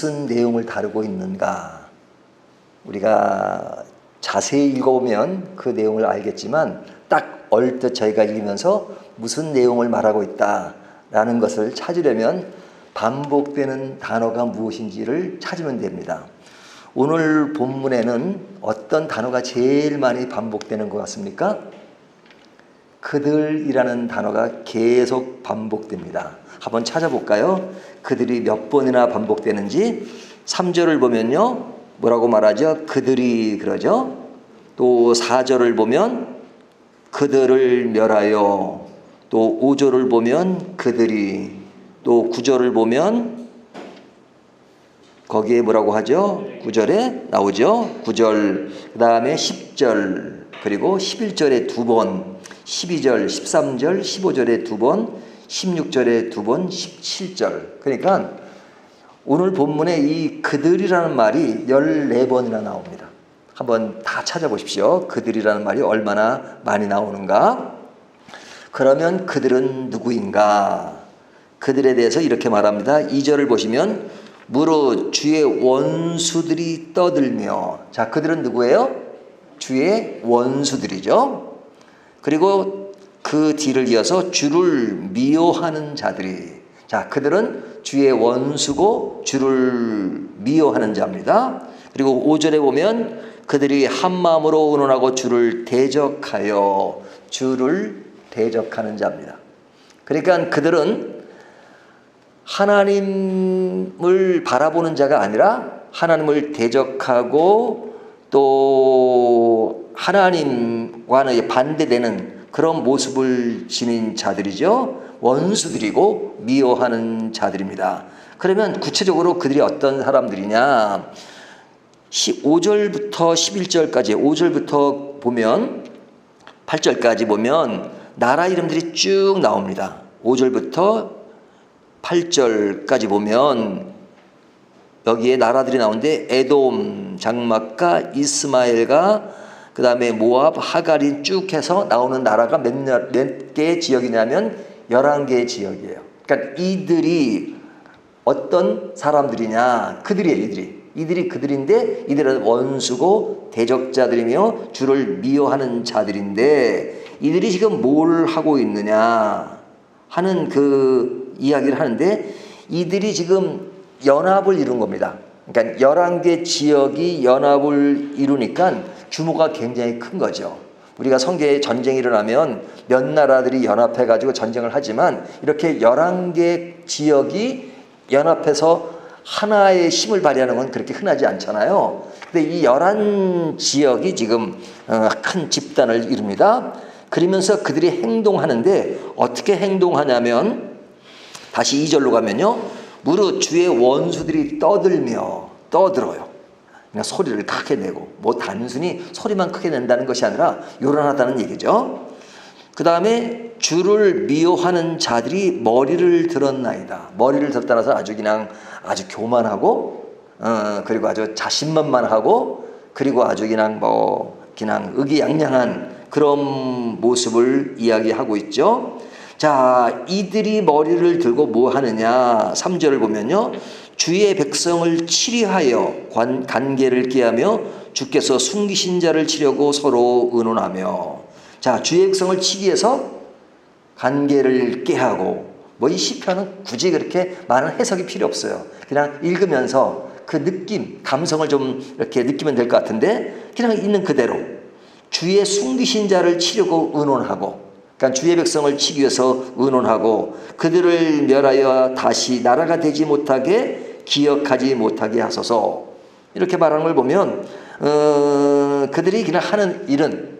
무슨 내용을 다루고 있는가? 우리가 자세히 읽어보면 그 내용을 알겠지만 딱 얼뜻 저희가 읽으면서 무슨 내용을 말하고 있다라는 것을 찾으려면 반복되는 단어가 무엇인지를 찾으면 됩니다. 오늘 본문에는 어떤 단어가 제일 많이 반복되는 것 같습니까? 그들이라는 단어가 계속 반복됩니다. 한번 찾아볼까요? 그들이 몇 번이나 반복되는지 3절을 보면요. 뭐라고 말하죠? 그들이 그러죠. 또 4절을 보면 그들을 멸하여 또 5절을 보면 그들이 또 9절을 보면 거기에 뭐라고 하죠? 9절에 나오죠? 9절, 그 다음에 10절, 그리고 11절에 두 번, 12절, 13절, 15절에 두 번, 16절에 두 번, 17절. 그러니까 오늘 본문에 이 그들이라는 말이 14번이나 나옵니다. 한번 다 찾아보십시오. 그들이라는 말이 얼마나 많이 나오는가? 그러면 그들은 누구인가? 그들에 대해서 이렇게 말합니다. 2절을 보시면 무릇 주의 원수들이 떠들며 자 그들은 누구예요? 주의 원수들이죠. 그리고 그 뒤를 이어서 주를 미워하는 자들이 자 그들은 주의 원수고 주를 미워하는 자입니다. 그리고 5절에 보면 그들이 한 마음으로 의논하고 주를 대적하여 주를 대적하는 자입니다. 그러니까 그들은 하나님을 바라보는 자가 아니라 하나님을 대적하고 또 하나님과는 반대되는 그런 모습을 지닌 자들이죠. 원수들이고 미워하는 자들입니다. 그러면 구체적으로 그들이 어떤 사람들이냐? 5절부터 11절까지 5절부터 보면 8절까지 보면 나라 이름들이 쭉 나옵니다. 5절부터 8절까지 보면 여기에 나라들이 나오는데 에돔, 장막과 이스마엘과 그 다음에 모압, 하갈이 쭉 해서 나오는 나라가 몇, 몇 개의 지역이냐면 11개의 지역이에요. 그러니까 이들이 어떤 사람들이냐. 그들이에요, 이들이. 이들이 그들인데 이들은 원수고 대적자들이며 주를 미워하는 자들인데 이들이 지금 뭘 하고 있느냐 하는 그 이야기를 하는데 이들이 지금 연합을 이룬 겁니다. 그러니까 11개 지역이 연합을 이루니까 규모가 굉장히 큰 거죠. 우리가 성계에 전쟁이 일어나면 몇 나라들이 연합해 가지고 전쟁을 하지만 이렇게 11개 지역이 연합해서 하나의 힘을 발휘하는 건 그렇게 흔하지 않잖아요. 근데 이 열한 지역이 지금 어, 큰 집단을 이룹니다. 그러면서 그들이 행동하는데 어떻게 행동하냐면 다시 2절로 가면요. 무릇 주의 원수들이 떠들며 떠들어요. 그냥 소리를 크게 내고 뭐 단순히 소리만 크게 낸다는 것이 아니라 요란하다는 얘기죠. 그 다음에 주를 미워하는 자들이 머리를 들었나이다. 머리를 들었다라서 아주 그냥 아주 교만하고 어, 그리고 아주 자신만만하고 그리고 아주 그냥 뭐 그냥 의기양양한 그런 모습을 이야기하고 있죠. 자, 이들이 머리를 들고 뭐 하느냐? 3절을 보면요. 주의 백성을 치리하여 관, 관계를 깨하며 주께서 숨기신 자를 치려고 서로 의논하며 자, 주의 백성을 치기 위해서 관계를 깨하고 뭐 이 시편은 굳이 그렇게 많은 해석이 필요 없어요. 그냥 읽으면서 그 느낌, 감성을 좀 이렇게 느끼면 될 것 같은데 그냥 있는 그대로 주의 숨기신 자를 치려고 의논하고 그러니까 주의 백성을 치기 위해서 의논하고 그들을 멸하여 다시 나라가 되지 못하게 기억하지 못하게 하소서 이렇게 말하는 걸 보면 어, 그들이 그냥 하는 일은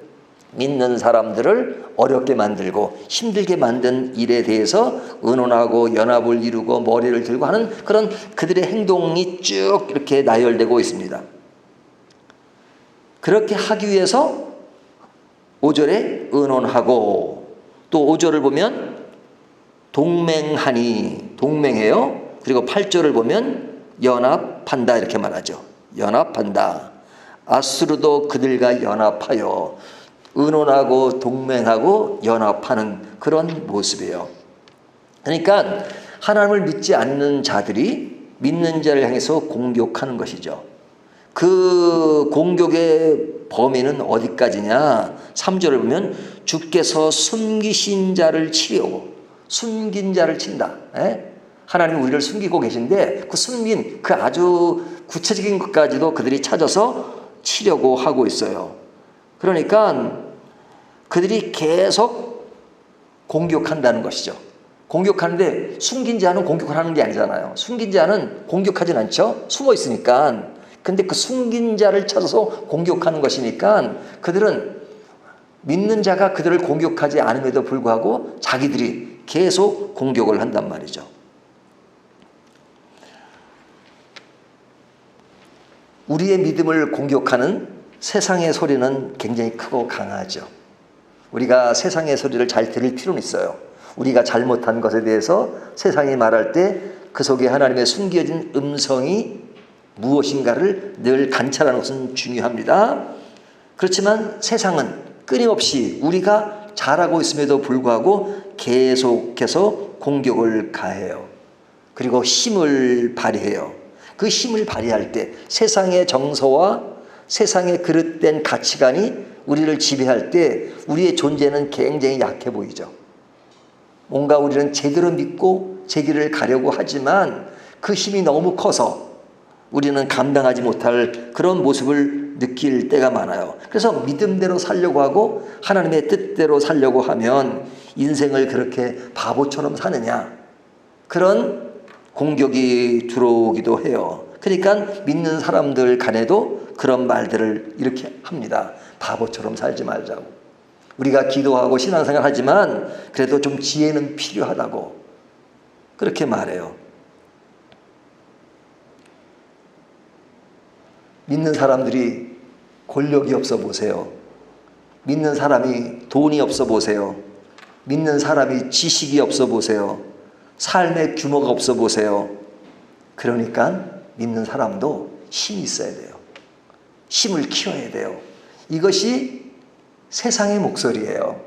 믿는 사람들을 어렵게 만들고 힘들게 만든 일에 대해서 의논하고 연합을 이루고 머리를 들고 하는 그런 그들의 행동이 쭉 이렇게 나열되고 있습니다. 그렇게 하기 위해서 5절에 의논하고 또 5절을 보면 동맹하니 동맹해요. 그리고 8절을 보면 연합한다 이렇게 말하죠. 연합한다. 아수르도 그들과 연합하여 의논하고 동맹하고 연합하는 그런 모습이에요. 그러니까 하나님을 믿지 않는 자들이 믿는 자를 향해서 공격하는 것이죠. 그 공격의 범위는 어디까지냐? 3절을 보면 주께서 숨기신 자를 치려고 숨긴 자를 친다. 에? 하나님 우리를 숨기고 계신데 그 숨긴 그 아주 구체적인 것까지도 그들이 찾아서 치려고 하고 있어요. 그러니까 그들이 계속 공격한다는 것이죠. 공격하는데 숨긴 자는 공격을 하는 게 아니잖아요. 숨긴 자는 공격하진 않죠. 숨어 있으니까. 근데 그 숨긴 자를 찾아서 공격하는 것이니까 그들은 믿는 자가 그들을 공격하지 않음에도 불구하고 자기들이 계속 공격을 한단 말이죠. 우리의 믿음을 공격하는 세상의 소리는 굉장히 크고 강하죠. 우리가 세상의 소리를 잘 들을 필요는 있어요. 우리가 잘못한 것에 대해서 세상이 말할 때 그 속에 하나님의 숨겨진 음성이 무엇인가를 늘 관찰하는 것은 중요합니다. 그렇지만 세상은 끊임없이 우리가 잘하고 있음에도 불구하고 계속해서 공격을 가해요. 그리고 힘을 발휘해요. 그 힘을 발휘할 때 세상의 정서와 세상의 그릇된 가치관이 우리를 지배할 때 우리의 존재는 굉장히 약해 보이죠. 뭔가 우리는 제대로 믿고 제 길을 가려고 하지만 그 힘이 너무 커서 우리는 감당하지 못할 그런 모습을 느낄 때가 많아요. 그래서 믿음대로 살려고 하고 하나님의 뜻대로 살려고 하면 인생을 그렇게 바보처럼 사느냐. 그런 공격이 들어오기도 해요. 그러니까 믿는 사람들 간에도 그런 말들을 이렇게 합니다. 바보처럼 살지 말자고. 우리가 기도하고 신앙생활 하지만 그래도 좀 지혜는 필요하다고. 그렇게 말해요. 믿는 사람들이 권력이 없어 보세요. 믿는 사람이 돈이 없어 보세요. 믿는 사람이 지식이 없어 보세요. 삶의 규모가 없어 보세요. 그러니까 믿는 사람도 힘이 있어야 돼요. 힘을 키워야 돼요. 이것이 세상의 목소리예요.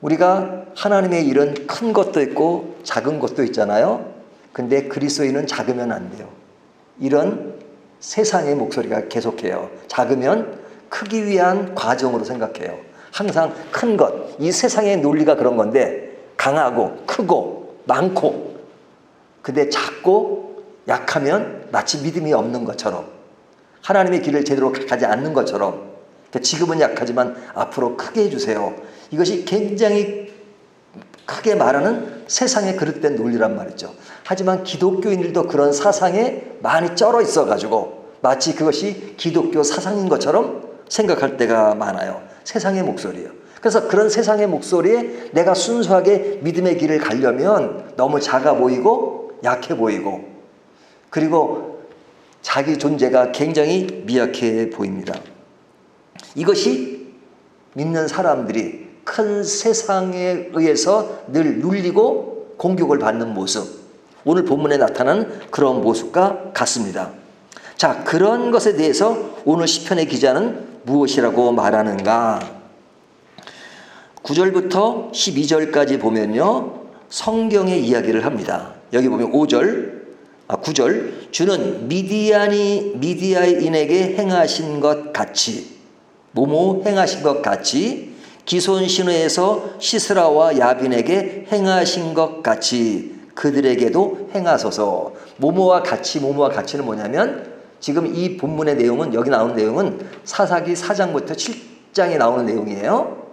우리가 하나님의 일은 큰 것도 있고 작은 것도 있잖아요. 근데 그리스도인은 작으면 안 돼요. 이런 세상의 목소리가 계속해요. 작으면 크기 위한 과정으로 생각해요. 항상 큰 것, 이 세상의 논리가 그런 건데 강하고 크고 많고 근데 작고 약하면 마치 믿음이 없는 것처럼 하나님의 길을 제대로 가지 않는 것처럼 그러니까 지금은 약하지만 앞으로 크게 해주세요. 이것이 굉장히 크게 말하는 세상의 그릇된 논리란 말이죠. 하지만 기독교인들도 그런 사상에 많이 쩔어 있어가지고 마치 그것이 기독교 사상인 것처럼 생각할 때가 많아요. 세상의 목소리예요. 그래서 그런 세상의 목소리에 내가 순수하게 믿음의 길을 가려면 너무 작아 보이고 약해 보이고 그리고 자기 존재가 굉장히 미약해 보입니다. 이것이 믿는 사람들이 큰 세상에 의해서 늘 눌리고 공격을 받는 모습. 오늘 본문에 나타난 그런 모습과 같습니다. 자, 그런 것에 대해서 오늘 시편의 기자는 무엇이라고 말하는가? 9절부터 12절까지 보면요. 성경의 이야기를 합니다. 여기 보면 5절, 아, 9절. 주는 미디안이 미디아인에게 행하신 것 같이, 모모 행하신 것 같이, 기손 신우에서 시스라와 야빈에게 행하신 것 같이 그들에게도 행하소서. 모모와 같이, 모모와 같이는 뭐냐면 지금 이 본문의 내용은 여기 나오는 내용은 사사기 4장부터 7장에 나오는 내용이에요.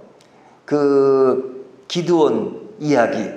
그 기드온 이야기,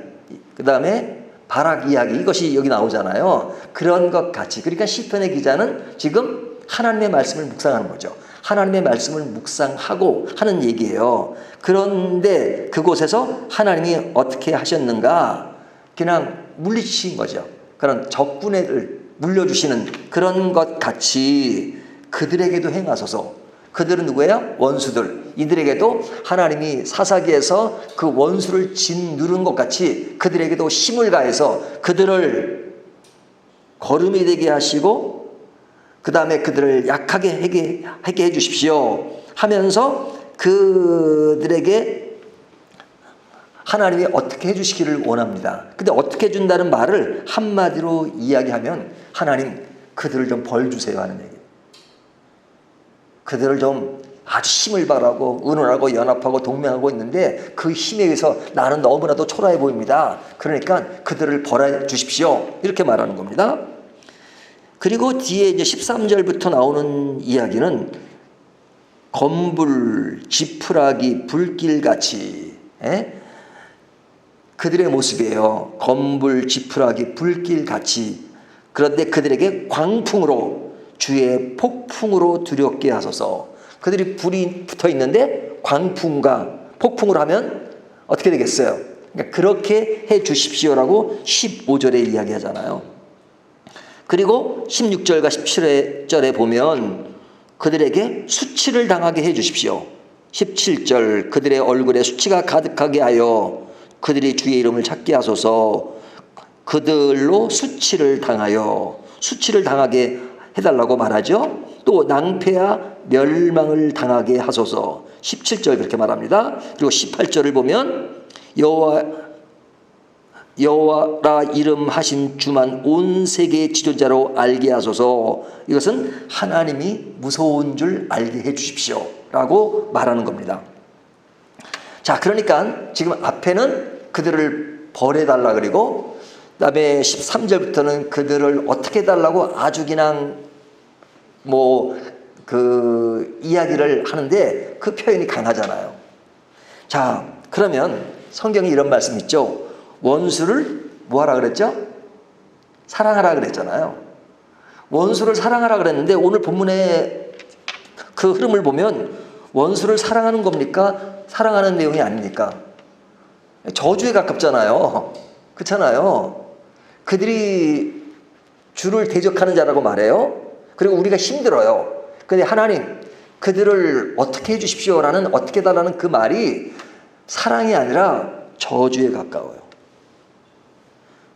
그 다음에 바락 이야기 이것이 여기 나오잖아요. 그런 것 같이 그러니까 시편의 기자는 지금 하나님의 말씀을 묵상하는 거죠. 하나님의 말씀을 묵상하고 하는 얘기예요. 그런데 그곳에서 하나님이 어떻게 하셨는가? 그냥 물리치신 거죠. 그런 적군을 물려주시는 그런 것 같이 그들에게도 행하소서. 그들은 누구예요? 원수들. 이들에게도 하나님이 사사기에서 그 원수를 짓누른 것 같이 그들에게도 힘을 가해서 그들을 걸음이 되게 하시고 그 다음에 그들을 약하게 하게, 하게 해주십시오. 하면서 그들에게 하나님이 어떻게 해주시기를 원합니다. 근데 어떻게 해준다는 말을 한마디로 이야기하면 하나님 그들을 좀 벌 주세요 하는 얘기예요. 그들을 좀 아주 힘을 발하고 의논하고 연합하고 동맹하고 있는데 그 힘에 의해서 나는 너무나도 초라해 보입니다. 그러니까 그들을 벌해 주십시오. 이렇게 말하는 겁니다. 그리고 뒤에 이제 13절부터 나오는 이야기는 검불, 지푸라기, 불길같이 에? 그들의 모습이에요. 검불, 지푸라기, 불길같이 그런데 그들에게 광풍으로 주의 폭풍으로 두렵게 하소서. 그들이 불이 붙어 있는데 광풍과 폭풍을 하면 어떻게 되겠어요? 그러니까 그렇게 해 주십시오라고 15절에 이야기하잖아요. 그리고 16절과 17절에 보면 그들에게 수치를 당하게 해 주십시오. 17절 그들의 얼굴에 수치가 가득하게 하여 그들이 주의 이름을 찾게 하소서 그들로 수치를 당하여 수치를 당하게 해달라고 말하죠. 또 낭패와 멸망을 당하게 하소서 17절 그렇게 말합니다. 그리고 18절을 보면 여호와 여호와라 이름 하신 주만 온 세계의 지존자로 알게 하소서 이것은 하나님이 무서운 줄 알게 해 주십시오라고 말하는 겁니다. 자, 그러니까 지금 앞에는 그들을 벌해 달라 그리고 그다음에 13절부터는 그들을 어떻게 해 달라고 아주 그냥 뭐 그 이야기를 하는데 그 표현이 강하잖아요. 자, 그러면 성경에 이런 말씀 있죠. 원수를 뭐 하라 그랬죠? 사랑하라 그랬잖아요. 원수를 사랑하라 그랬는데 오늘 본문의 그 흐름을 보면 원수를 사랑하는 겁니까? 사랑하는 내용이 아닙니까? 저주에 가깝잖아요. 그렇잖아요. 그들이 주를 대적하는 자라고 말해요. 그리고 우리가 힘들어요. 근데 하나님, 그들을 어떻게 해주십시오라는 어떻게 달라는 그 말이 사랑이 아니라 저주에 가까워요.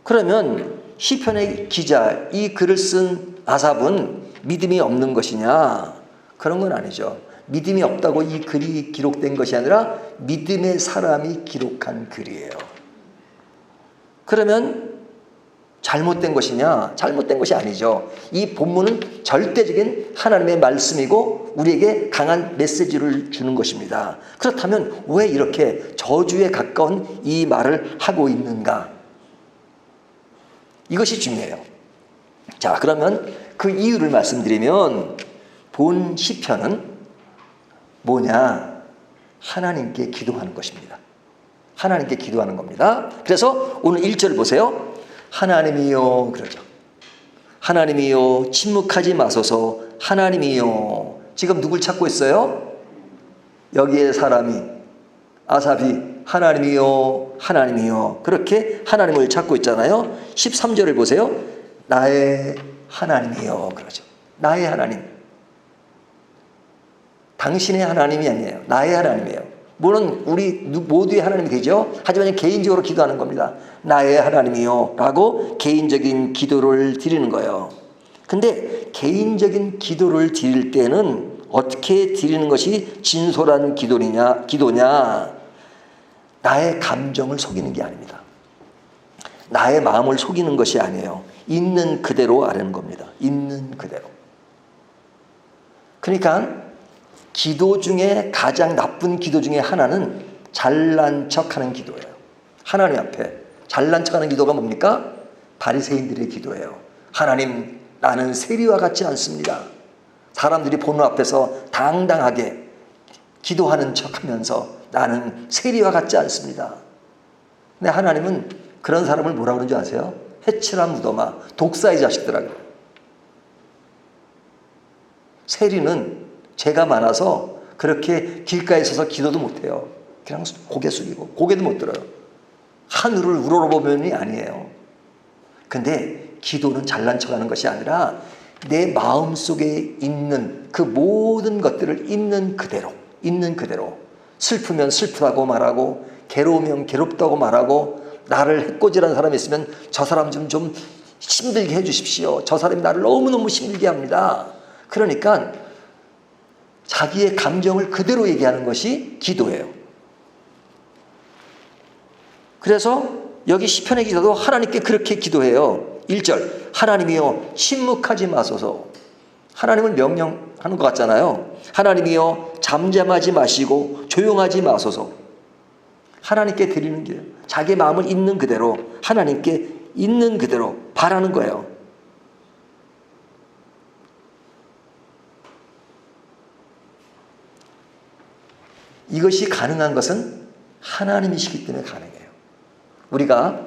그러면 시편의 기자, 이 글을 쓴 아삽은 믿음이 없는 것이냐? 그런 건 아니죠. 믿음이 없다고 이 글이 기록된 것이 아니라 믿음의 사람이 기록한 글이에요. 그러면 잘못된 것이냐? 잘못된 것이 아니죠. 이 본문은 절대적인 하나님의 말씀이고 우리에게 강한 메시지를 주는 것입니다. 그렇다면 왜 이렇게 저주에 가까운 이 말을 하고 있는가? 이것이 중요해요. 자, 그러면 그 이유를 말씀드리면 본 시편은 뭐냐? 하나님께 기도하는 것입니다. 하나님께 기도하는 겁니다. 그래서 오늘 1절 보세요. 하나님이요 그러죠. 하나님이요 침묵하지 마소서 하나님이요 지금 누굴 찾고 있어요? 여기에 사람이 아삽이 하나님이요 하나님이요 그렇게 하나님을 찾고 있잖아요. 13절을 보세요. 나의 하나님이요 그러죠. 나의 하나님. 당신의 하나님이 아니에요. 나의 하나님이에요. 물론 우리 모두의 하나님이 되죠. 하지만 개인적으로 기도하는 겁니다. 나의 하나님이요. 라고 개인적인 기도를 드리는 거예요. 근데 개인적인 기도를 드릴 때는 어떻게 드리는 것이 진솔한 기도냐, 기도냐? 나의 감정을 속이는 게 아닙니다. 나의 마음을 속이는 것이 아니에요. 있는 그대로 아는 겁니다. 있는 그대로. 그러니까 기도 중에 가장 나쁜 기도 중에 하나는 잘난 척하는 기도예요. 하나님 앞에 잘난 척하는 기도가 뭡니까? 바리새인들의 기도예요. 하나님, 나는 세리와 같지 않습니다. 사람들이 보는 앞에서 당당하게 기도하는 척하면서 나는 세리와 같지 않습니다. 근데 하나님은 그런 사람을 뭐라 그러는지 아세요? 해치라 무덤아, 독사의 자식들아. 세리는 죄가 많아서 그렇게 길가에 서서 기도도 못해요. 그냥 고개 숙이고 고개도 못 들어요. 하늘을 우러러보면이 아니에요. 근데 기도는 잘난 척하는 것이 아니라 내 마음 속에 있는 그 모든 것들을 있는 그대로, 있는 그대로 슬프면 슬프다고 말하고 괴로우면 괴롭다고 말하고 나를 해코지라는 사람이 있으면 저 사람 좀 좀 힘들게 해주십시오. 저 사람이 나를 너무너무 힘들게 합니다. 그러니까 자기의 감정을 그대로 얘기하는 것이 기도예요. 그래서 여기 시편의 기도도 하나님께 그렇게 기도해요. 1절 하나님이여 침묵하지 마소서. 하나님을 명령하는 것 같잖아요. 하나님이여 잠잠하지 마시고 조용하지 마소서. 하나님께 드리는 게 자기 마음을 있는 그대로 하나님께 있는 그대로 바라는 거예요. 이것이 가능한 것은 하나님이시기 때문에 가능해요. 우리가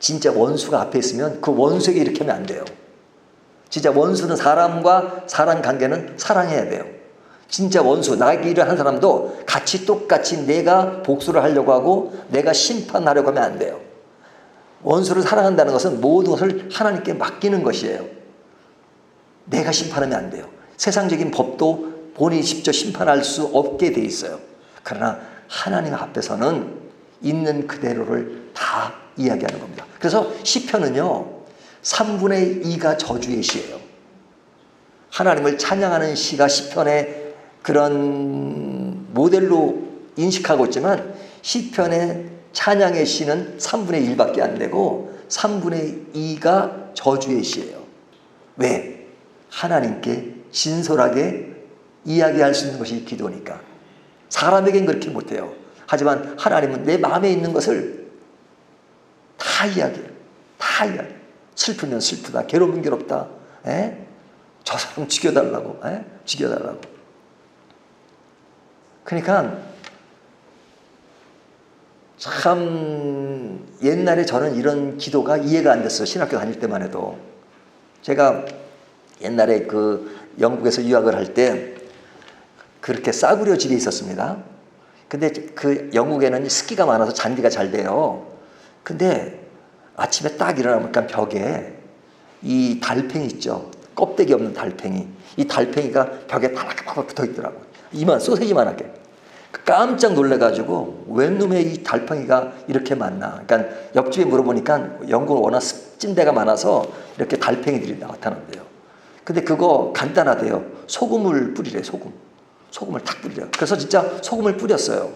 진짜 원수가 앞에 있으면 그 원수에게 이렇게 하면 안 돼요. 진짜 원수는 사람과 사람 관계는 사랑해야 돼요. 진짜 원수, 나기를 한 사람도 같이 똑같이 내가 복수를 하려고 하고 내가 심판하려고 하면 안 돼요. 원수를 사랑한다는 것은 모든 것을 하나님께 맡기는 것이에요. 내가 심판하면 안 돼요. 세상적인 법도 본인이 직접 심판할 수 없게 돼 있어요. 그러나 하나님 앞에서는 있는 그대로를 다 이야기하는 겁니다. 그래서 시편은요. 3분의 2가 저주의 시예요. 하나님을 찬양하는 시가 시편의 그런 모델로 인식하고 있지만 시편의 찬양의 시는 3분의 1밖에 안 되고 3분의 2가 저주의 시예요. 왜? 하나님께 진솔하게 이야기할 수 있는 것이 기도니까. 사람에겐 그렇게 못해요. 하지만 하나님은 내 마음에 있는 것을 다 이야기해요. 다 이야기해요. 슬프면 슬프다. 괴로우면 괴롭다. 에? 저 사람 죽여달라고. 에? 죽여달라고. 그러니까 참 옛날에 저는 이런 기도가 이해가 안 됐어요. 신학교 다닐 때만 해도. 제가 옛날에 그 영국에서 유학을 할때 그렇게 싸구려 집에 있었습니다. 근데 그 영국에는 스키가 많아서 잔디가 잘 돼요. 근데 아침에 딱 일어나니까 벽에 이 달팽이 있죠. 껍데기 없는 달팽이. 이 달팽이가 벽에 달락달락 붙어 있더라고요. 이만 소세지만하게. 깜짝 놀래가지고 웬 놈의 이 달팽이가 이렇게 많나. 그러니까 옆집에 물어보니까 영국은 워낙 습진대가 많아서 이렇게 달팽이들이 나타난대요. 근데 그거 간단하대요. 소금을 뿌리래, 소금. 소금을 탁 뿌리래요. 그래서 진짜 소금을 뿌렸어요.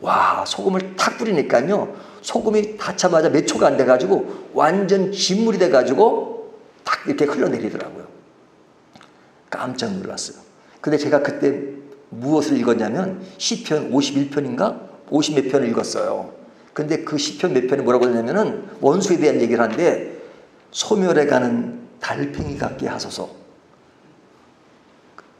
와, 소금을 탁 뿌리니까요. 소금이 닿자마자 몇 초가 안 돼가지고 완전 진물이 돼가지고 탁 이렇게 흘러내리더라고요. 깜짝 놀랐어요. 근데 제가 그때 무엇을 읽었냐면 시편 51편인가 50 몇 편을 읽었어요. 근데 그 시편 몇 편이 뭐라고 했냐면은 원수에 대한 얘기를 하는데 소멸해 가는 달팽이 같게 하소서.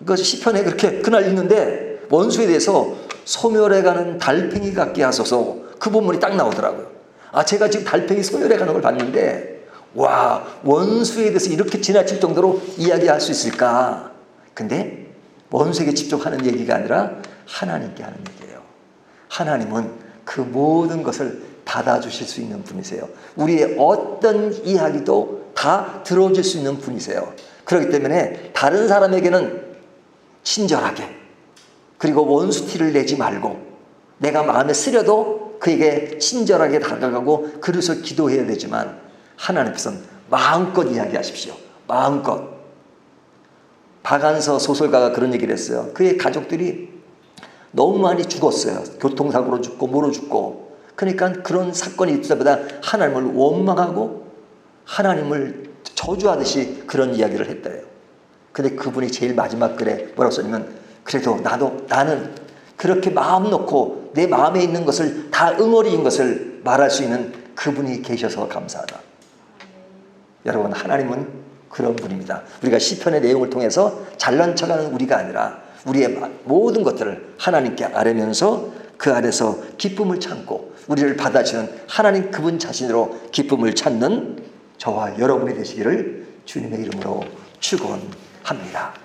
그 시편에 그렇게 그날 읽는데 원수에 대해서 소멸해 가는 달팽이 같게 하소서 그 본문이 딱 나오더라고요. 아 제가 지금 달팽이 소멸해 가는 걸 봤는데 와 원수에 대해서 이렇게 지나칠 정도로 이야기할 수 있을까? 근데 원수에게 직접 하는 얘기가 아니라 하나님께 하는 얘기예요. 하나님은 그 모든 것을 받아주실 수 있는 분이세요. 우리의 어떤 이야기도 다 들어줄 수 있는 분이세요. 그렇기 때문에 다른 사람에게는 친절하게 그리고 원수 티를 내지 말고 내가 마음에 쓰려도 그에게 친절하게 다가가고 그래서 기도해야 되지만 하나님께서는 마음껏 이야기하십시오. 마음껏. 박안서 소설가가 그런 얘기를 했어요. 그의 가족들이 너무 많이 죽었어요. 교통사고로 죽고 뭐로 죽고. 그러니까 그런 사건이 있을 때마다 하나님을 원망하고 하나님을 저주하듯이 그런 이야기를 했대요. 근데 그분이 제일 마지막 글에 뭐라고 썼냐면 그래도 나도 나는 그렇게 마음 놓고 내 마음에 있는 것을 다 응어리인 것을 말할 수 있는 그분이 계셔서 감사하다. 여러분 하나님은 그런 분입니다. 우리가 시편의 내용을 통해서 잘난 척하는 우리가 아니라 우리의 모든 것들을 하나님께 아뢰면서 그 아래서 기쁨을 참고 우리를 받아주는 하나님 그분 자신으로 기쁨을 찾는 저와 여러분이 되시기를 주님의 이름으로 축원 합니다.